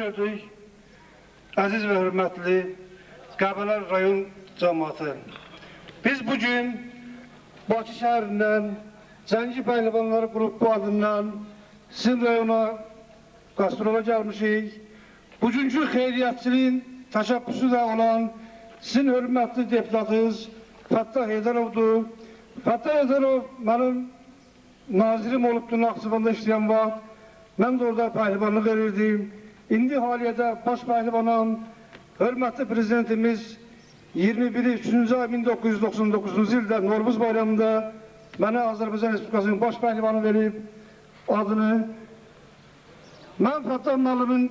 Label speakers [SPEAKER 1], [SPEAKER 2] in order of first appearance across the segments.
[SPEAKER 1] gördük. Aziz ve hürmetli Qəbələr rayon cəmaatı. Biz bugün Bakı şəhərindən Cəngi Pəhlivanları qrupu adından sizin rayona gastrola gəlmişik. Bugünkü xeyriyyətçiliyin təşəbbüsü də olan sizin hörmətli deputatınız Fəttah Heydərovdur. Fəttah Heydərov mənim nazirim olubdu Naxçıvanda işləyən vaxt. Mən də orada pəhlivanlıq edirdim. İndi haliyyədə baş pəhlivanam, hörmətli prezidentimiz 21 3-cü ay 1999-cu ildə Noruz bayramında mənə Azərbaycan Respublikasının baş pəhlivanı verib adını. Mən Fəttah müəllimin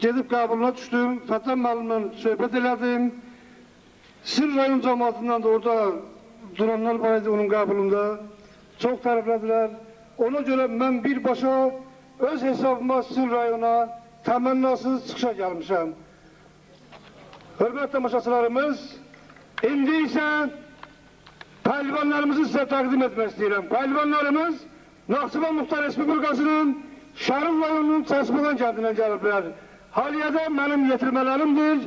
[SPEAKER 1] gedib qəbuluna düşdüm. Fəttah müəllimlə söhbət elədim. Sır rayon cəmaatından da orada duranlar var idi onun qəbulunda. Çox tərəflədilər. Ona görə mən birbaşa öz hesabıma Sır rayona təmənnasız çıxışa gəlmişəm. Hörmətli tamaşaçılarımız, indi isə pəhlivanlarımızı sizə təqdim etmək istəyirəm. Pəhlivanlarımız Naxçıvan Muxtar Respublikasının Şərif rayonunun Çəsmədən kəndindən gəliblər. Haliyədə mənim yetirmələrimdir.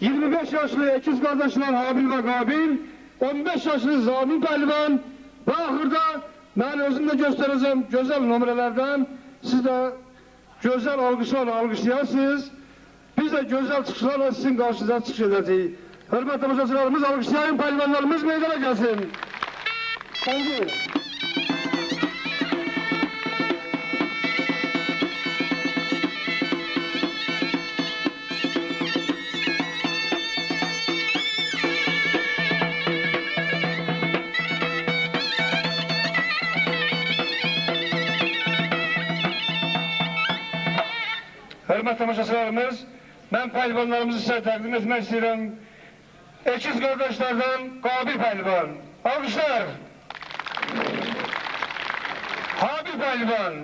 [SPEAKER 1] 25 yaşlı ikiz qardaşlar Habil və Qabil, 15 yaşlı Zamin Pəhlivan və axırda mən özüm də göstərəcəm gözəl nömrələrdən. Siz də gözəl alqışlarla alqışlayarsınız. Biz de güzel çıkışlarla sizin karşınıza çıkış edeceğiz. Hürmetli tamaşaçılarımız, alkışlayın, pehlivanlarımız meydana gelsin. Thank you. Hürmetli tamaşaçılarımız, ben pehlivanlarımızı size takdim etmek istiyorum. Ekiz kardeşlerden Kabil Pehlivan. Alkışlar. Habil Pehlivan.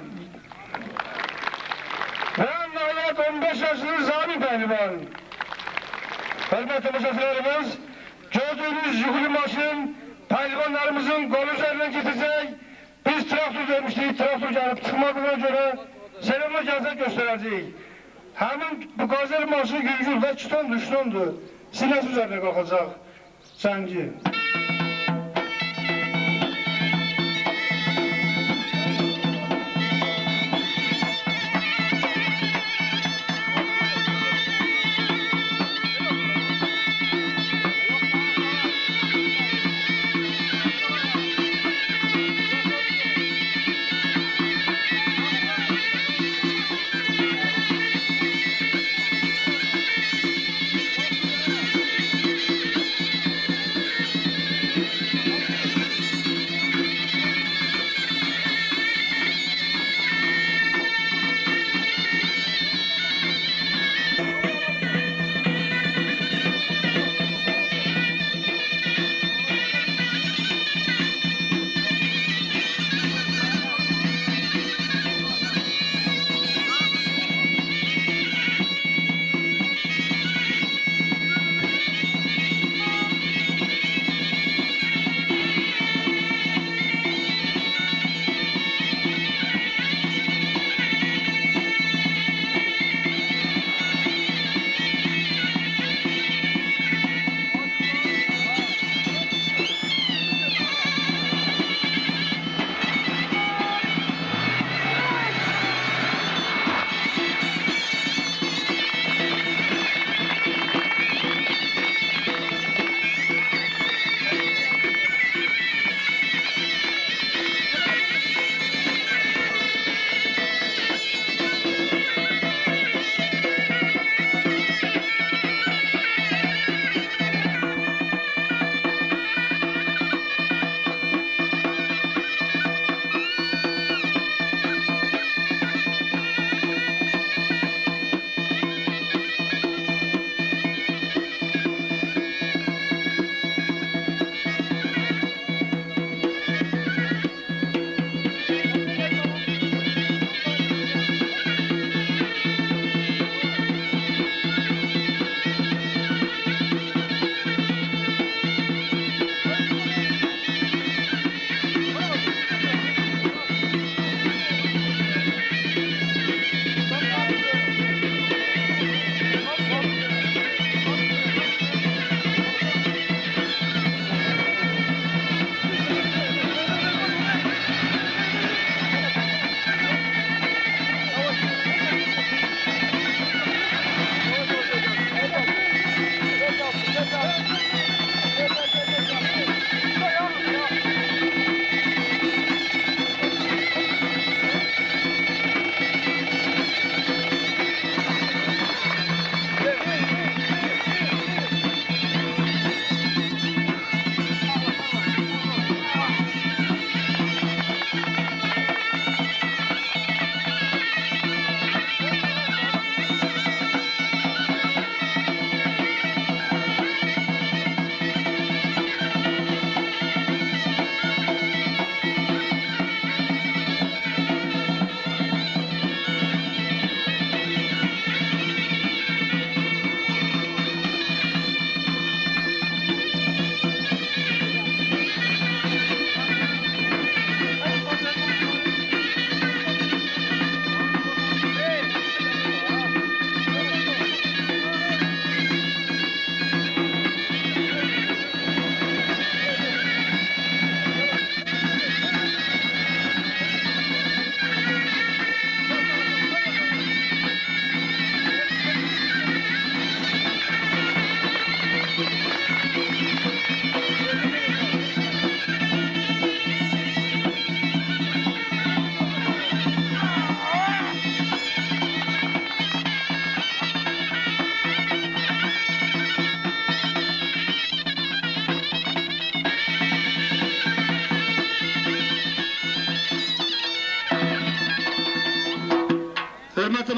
[SPEAKER 1] Ve nihayet 15 yaşlı Zami Pehlivan. Hürmetli tamaşaçılarımız, gördüğünüz yükülü maşın pehlivanlarımızın kol üzerine gidecek. Biz traktör vermiştik, traktör gelip çıkmadığına göre selamla gelse göstereceğiz. Həmin bu qazer maşı yüngül və kitondur, kitondur. Sinəsi üzərinə qalxacaq zəngi.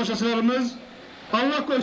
[SPEAKER 1] Tamaşaçılarımız Allah korusun.